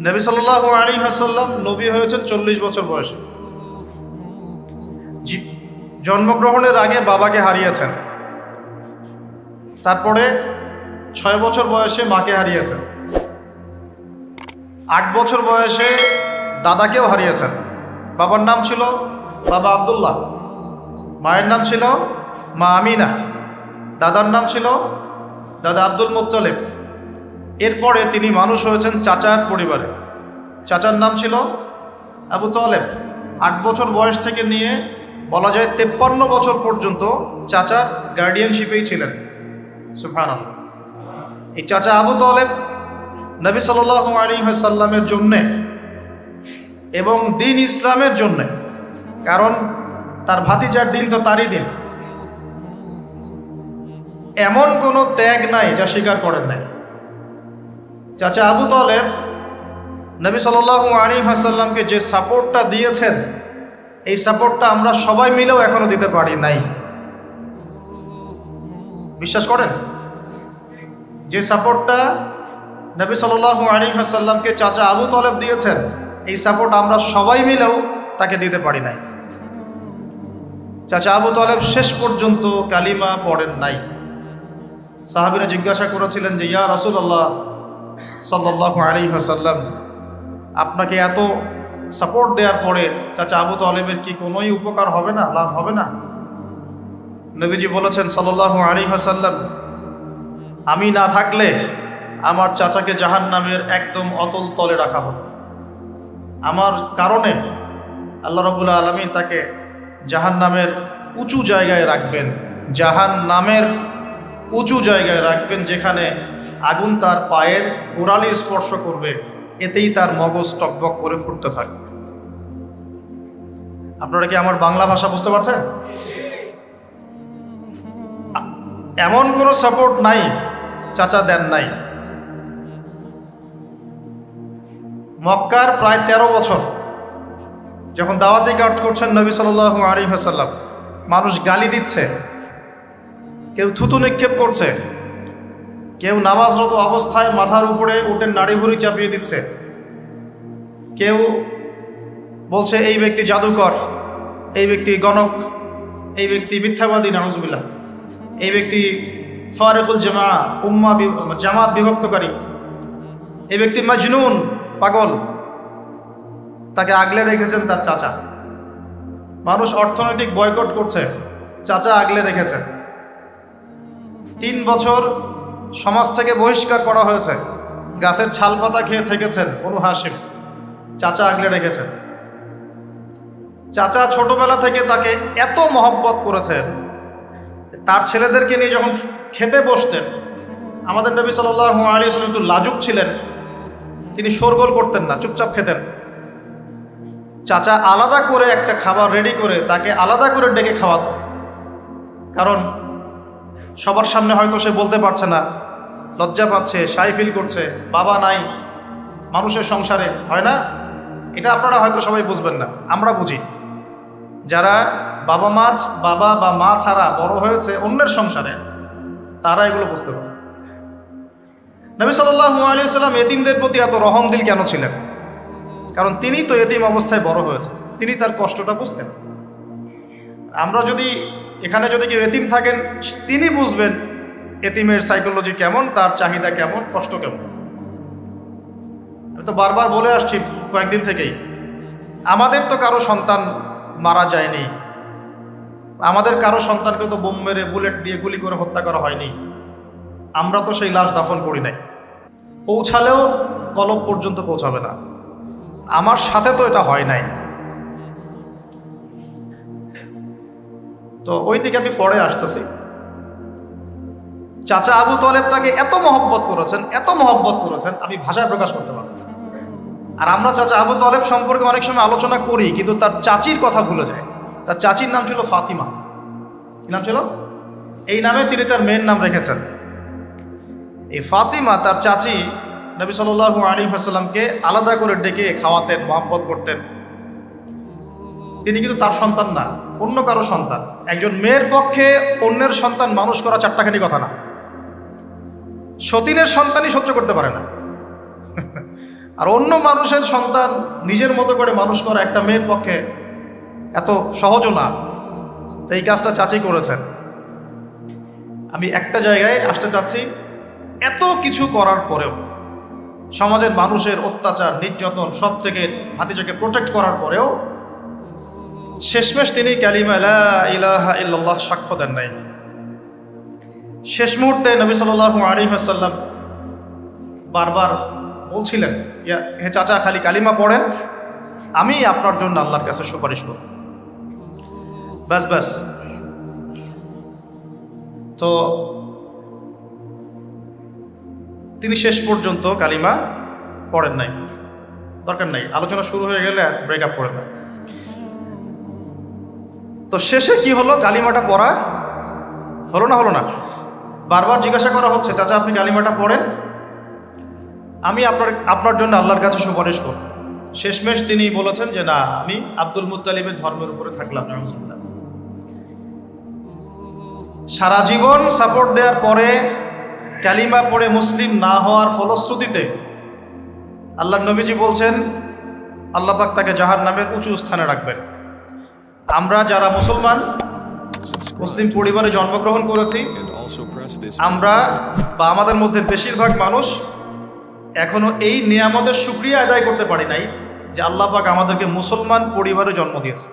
নবী সাল্লাহ আলী হাসাল্লাম নবী হয়েছেন চল্লিশ বছর বয়সে। জন্মগ্রহণের আগে বাবাকে হারিয়েছেন। তারপরে ছয় বছর বয়সে মাকে হারিয়েছেন। আট বছর বয়সে দাদাকেও হারিয়েছেন। বাবার নাম ছিল বাবা আবদুল্লাহ। মায়ের নাম ছিল মা আমিনা। দাদার নাম ছিল দাদা আব্দুল মোত্তলেব। এরপরে তিনি মানুষ হয়েছেন চাচার পরিবারে। চাচার নাম ছিল আবু তলেব। আট বছর বয়স থেকে নিয়ে বলা যায় তেপ্পান্ন বছর পর্যন্ত চাচার গার্ডিয়ানশিপেই ছিলেন। সুফান এই চাচা আবু তলেব নবী সাল আলী সাল্লামের জন্যে এবং দিন ইসলামের জন্যে, কারণ তার ভাতিজার দিন তো তারই দিন। এমন কোনো ত্যাগ নাই যা স্বীকার করেন নাই। চাচা আবু তলেব নবী সাল্লাল্লাহু আলী হাসাল্লামকে যে সাপোর্টটা দিয়েছেন, এই সাপোর্টটা আমরা সবাই মিলেও এখনও দিতে পারি নাই। বিশ্বাস করেন? যে সাপোর্টটা নবী সাল্লাল্লাহু আলী হাসাল্লামকে চাচা আবু তলেব দিয়েছেন, এই সাপোর্ট আমরা সবাই মিলেও তাকে দিতে পারি নাই। চাচা আবু তলেব শেষ পর্যন্ত কালিমা পড়েন নাই। সাহাবিরা জিজ্ঞাসা করেছিলেন যে, ইয়া রাসূলুল্লাহ সাল্লাহ আলী হাসাল্লাম আপনাকে এত সাপোর্ট দেওয়ার পরে, চাচা আবু তালেবের কি কোনোই উপকার হবে না, লাভ হবে না? নবীজি বলেছেন সাল্লাহ আলী হাসাল্লাম আমি না থাকলে আমার চাচাকে জাহান নামের একদম অতল তলে রাখা হতো। আমার কারণে আল্লাহ রবুল্লা আলমী তাকে জাহান নামের উঁচু জায়গায় রাখবেন। জাহান নামের উঁচু জায়গায় রাখবেন যেখানে আগুন তার পায়ের গোড়ালি স্পর্শ করবে, এতেই তার মগজ টকবক করে ফুটতে থাকবে। আপনারা কি আমার বাংলা ভাষা বুঝতে পারছেন? এমন কোনো সাপোর্ট নাই, চাচা দেন নাই। মক্কার প্রায় ১৩ বছর যখন দাওয়াতি কাজ করছেন নবী সাল্লাল্লাহু আলী হাসাল্লাম মানুষ গালি দিচ্ছে। কেউ থুতু নিক্ষেপ করছে। কেউ নামাজরত অবস্থায় মাথার উপরে উঠে নাড়ি ভুড়ি চাপিয়ে দিচ্ছে। কেউ বলছে, এই ব্যক্তি জাদুকর, এই ব্যক্তি গণক, এই ব্যক্তি মিথ্যাবাদী, নাউজবিল্লাহ। এই ব্যক্তি ফারেকুল জামা, উম্মা জামাত বিভক্তকারী। এই ব্যক্তি মাজনুন, পাগল। তাকে আগলে রেখেছেন তার চাচা। মানুষ অর্থনৈতিক বয়কট করছে, চাচা আগলে রেখেছেন। তিন বছর সমাজ থেকে বহিষ্কার করা হয়েছে। গাছের ছাল পাতা খেয়ে থেকেছেন অনু হাসিম চাচা আগলে রেখেছেন। চাচা ছোটবেলা থেকে তাকে এত মহব্বত করেছেন, তার ছেলেদেরকে নিয়ে যখন খেতে বসতেন, আমাদের নবী সাল্লাহ আলী সাল্লাম একটু লাজুক ছিলেন। তিনি শোরগোল করতেন না, চুপচাপ খেতেন। চাচা আলাদা করে একটা খাবার রেডি করে তাকে আলাদা করে ডেকে খাওয়াতো কারণ সবার সামনে হয়তো সে বলতে পারছে না। লজ্জা পাচ্ছে, সাই ফিল করছে, বাবা নাই, মানুষের সংসারে, হয় না? এটা আপনারা হয়তো সবাই বুঝবেন না, আমরা বুঝি। যারা বাবা মাছ বাবা বা মা ছাড়া বড় হয়েছে অন্যের সংসারে, তারা এগুলো বুঝতে পারে। নবী সাল্লাম এতিমদের প্রতি এত রহম দিল কেন ছিলেন? কারণ তিনি তো এতিম অবস্থায় বড় হয়েছে, তিনি তার কষ্টটা বুঝতেন। আমরা যদি এখানে যদি কেউ এতিম থাকেন, তিনি বুঝবেন এতিমের সাইকোলজি কেমন, তার চাহিদা কেমন, কষ্ট কেমন। আমি তো বারবার বলে আসছি কয়েকদিন থেকেই, আমাদের তো কারও সন্তান মারা যায়নি। আমাদের কারও সন্তানকে তো বোম মেরে বুলেট দিয়ে গুলি করে হত্যা করা হয়নি। আমরা তো সেই লাশ দাফন করি নাই। পৌঁছালেও কলম পর্যন্ত পৌঁছাবে না। আমার সাথে তো এটা হয় নাই। তো ওই দিকে আমি পরে আসতেছি। চাচা আবু তলেব তাকে এত মহব্বত করেছেন, এত মহব্বত করেছেন, আমি ভাষায় প্রকাশ করতে পারব। আর আমরা চাচা আবু তলেব সম্পর্কে অনেক সময় আলোচনা করি, কিন্তু তার চাচির কথা ভুলে যায় তার চাচির নাম ছিল ফাতিমা। কি নাম ছিল? এই নামে তিনি তার মেয়ের নাম রেখেছেন। এই ফাতিমা তার চাচি নবী সাল্লাল্লাহু আলী হাসাল্লামকে আলাদা করে ডেকে খাওয়াতেন, মহব্বত করতেন। তিনি কিন্তু তার সন্তান না। অন্য কারও সন্তান। একজন মেয়ের পক্ষে অন্যের সন্তান মানুষ করা চারটাখানি কথা না। সতীনের সন্তানই সহ্য করতে পারে না। আর অন্য মানুষের সন্তান নিজের মতো করে মানুষ করা একটা মেয়ের পক্ষে এত সহজও না। তো এই কাজটা চাচি করেছেন। আমি একটা জায়গায় আসতে চাচ্ছি, এত কিছু করার পরেও সমাজের মানুষের অত্যাচার, নির্যাতন সব থেকে ভাতিজাকে প্রোটেক্ট করার পরেও শেষমেশ তিনি ক্যালিমা ইলাহা ইল্লাল্লাহ সাক্ষ্য দেন নাই। শেষ মুহূর্তে নবী সাল্লাল্লাহু আলাইহি ওয়াসাল্লাম বারবার বলছিলেন হে চাচা, খালি কালিমা পড়েন, আমি আপনার জন্য আল্লাহর কাছে সুপারিশ করব। ব্যাস ব্যাস। তো তিনি শেষ পর্যন্ত কালিমা পড়েন নাই। দরকার নাই। আলোচনা শুরু হয়ে গেলে ব্রেকআপ করে না। তো শেষে কি হলো? কালিমাটা পড়া? হলো না হলো না? বারবার জিজ্ঞাসা করা হচ্ছে, চাচা, আপনি কালিমাটা পড়েন? আমি আপনার আপনার জন্য আল্লাহর কাছে সুপারিশ করব। শেষমেশ তিনি বলেছেন যে, না, আমি আব্দুল মুত্তালিবের ধর্মের উপরে থাকলাম। সারা জীবন সাপোর্ট দেওয়ার পরে, কালিমা পড়ে মুসলিম না হওয়ার ফলশ্রুতিতে আল্লাহ নবীজি বলছেন, আল্লাহ পাক তাকে জাহার নামের উঁচু স্থানে রাখবেন। আমরা যারা মুসলমান, মুসলিম পরিবারে জন্মগ্রহণ করেছি, আমরা বা আমাদের মধ্যে বেশিরভাগ মানুষ এখনও এই নিয়ামতের সুক্রিয়া আদায় করতে পারি নাই যে আল্লাহ পাক আমাদেরকে মুসলমান পরিবারে জন্ম দিয়েছে